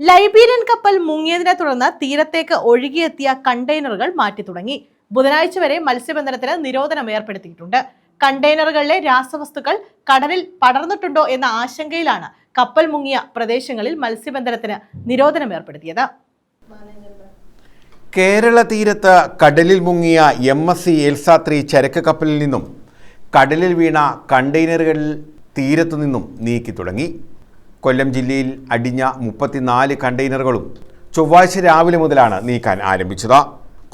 Liberian കപ്പൽ മുങ്ങിയതിനെ തുടർന്ന് തീരത്തേക്ക് ഒഴുകിയെത്തിയ കണ്ടെയ്നറുകൾ മാറ്റി തുടങ്ങി ബുധനാഴ്ച വരെ മത്സ്യബന്ധനത്തിന് നിരോധനം ഏർപ്പെടുത്തിയിട്ടുണ്ട്. കണ്ടെയ്നറുകളിലെ രാസവസ്തുക്കൾ കടലിൽ പടർന്നിട്ടുണ്ടോ എന്ന ആശങ്കയിലാണ് കപ്പൽ മുങ്ങിയ പ്രദേശങ്ങളിൽ മത്സ്യബന്ധനത്തിന് നിരോധനം ഏർപ്പെടുത്തിയത്. കേരള തീരത്ത് കടലിൽ മുങ്ങിയ എം എസ് സി എൽസാത്രി ചരക്ക് കപ്പലിൽ നിന്നും കടലിൽ വീണ കണ്ടെയ്നറുകളിൽ തീരത്തു നിന്നും നീക്കി തുടങ്ങി കൊല്ലം ജില്ലയിൽ അടിഞ്ഞ മുപ്പത്തിനാല് കണ്ടെയ്നറുകളും ചൊവ്വാഴ്ച രാവിലെ മുതലാണ് നീക്കാൻ ആരംഭിച്ചത്.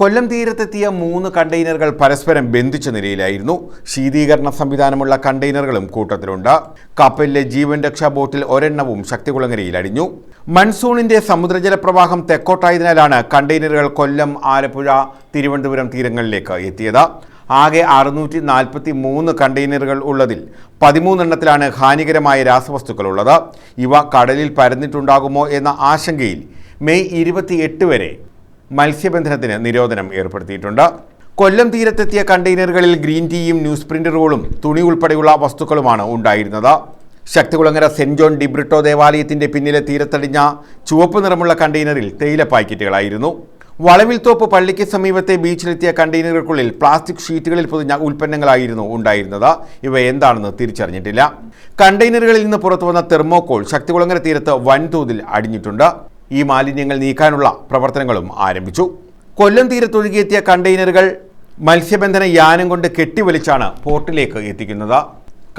കൊല്ലം തീരത്തെത്തിയ മൂന്ന് കണ്ടെയ്നറുകൾ പരസ്പരം ബന്ധിച്ച നിലയിലായിരുന്നു ശീതീകരണ സംവിധാനമുള്ള കണ്ടെയ്നറുകളും കൂട്ടത്തിലുണ്ട്. കപ്പലിലെ ജീവൻ രക്ഷാ ബോട്ടിൽ ഒരെണ്ണവും ശക്തികുളങ്ങരയിൽ അടിഞ്ഞു. മൺസൂണിന്റെ സമുദ്രജല പ്രവാഹം തെക്കോട്ടായതിനാലാണ് കണ്ടെയ്നറുകൾ കൊല്ലം ആലപ്പുഴ തിരുവനന്തപുരം തീരങ്ങളിലേക്ക് എത്തിയത്. ആകെ അറുന്നൂറ്റി നാൽപ്പത്തി മൂന്ന് കണ്ടെയ്നറുകൾ ഉള്ളതിൽ പതിമൂന്നെണ്ണത്തിലാണ് ഹാനികരമായ രാസവസ്തുക്കൾ ഉള്ളത് ഇവ കടലിൽ പരന്നിട്ടുണ്ടാകുമോ എന്ന ആശങ്കയിൽ മെയ് ഇരുപത്തിയെട്ട് വരെ മത്സ്യബന്ധനത്തിന് നിരോധനം ഏർപ്പെടുത്തിയിട്ടുണ്ട്. കൊല്ലം തീരത്തെത്തിയ കണ്ടെയ്നറുകളിൽ ഗ്രീൻ ടീയും ന്യൂസ് പ്രിന്ററുകളും തുണി ഉൾപ്പെടെയുള്ള വസ്തുക്കളുമാണ് ഉണ്ടായിരുന്നത്. ശക്തികുളങ്ങര സെന്റ് ജോൺ ഡിബ്രിട്ടോ ദേവാലയത്തിന്റെ പിന്നിലെ തീരത്തടിഞ്ഞ ചുവപ്പ് നിറമുള്ള കണ്ടെയ്നറിൽ തേയില പാക്കറ്റുകളായിരുന്നു വളവിൽത്തോപ്പ് പള്ളിക്ക് സമീപത്തെ ബീച്ചിലെത്തിയ കണ്ടെയ്നറുകൾക്കുള്ളിൽ പ്ലാസ്റ്റിക് ഷീറ്റുകളിൽ പൊതിഞ്ഞ ഉൽപ്പന്നങ്ങളായിരുന്നു ഉണ്ടായിരുന്നത്. ഇവ എന്താണെന്ന് തിരിച്ചറിഞ്ഞിട്ടില്ല. കണ്ടെയ്നറുകളിൽ നിന്ന് പുറത്തു വന്ന തെർമോകോൾ ശക്തികുളങ്ങര തീരത്ത് വൻതോതിൽ അടിഞ്ഞിട്ടുണ്ട്. ഈ മാലിന്യങ്ങൾ നീക്കാനുള്ള പ്രവർത്തനങ്ങളും ആരംഭിച്ചു. കൊല്ലം തീരത്തൊഴുകിയെത്തിയ കണ്ടെയ്നറുകൾ മത്സ്യബന്ധന യാനം കൊണ്ട് കെട്ടിവലിച്ചാണ് പോർട്ടിലേക്ക് എത്തിക്കുന്നത്.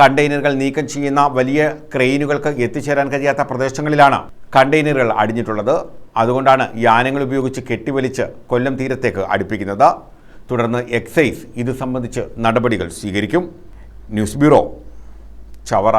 കണ്ടെയ്നറുകൾ നീക്കം ചെയ്യുന്ന വലിയ ക്രെയിനുകൾക്ക് എത്തിച്ചേരാൻ കഴിയാത്ത പ്രദേശങ്ങളിലാണ് കണ്ടെയ്നറുകൾ അടിഞ്ഞിട്ടുള്ളത്. അതുകൊണ്ടാണ് യാനങ്ങൾ ഉപയോഗിച്ച് കെട്ടിവലിച്ച് കൊല്ലം തീരത്തേക്ക് അടുപ്പിക്കുന്നത്. തുടർന്ന് എക്സൈസ് ഇത് സംബന്ധിച്ച് നടപടികൾ സ്വീകരിക്കും. News bureau Chavara.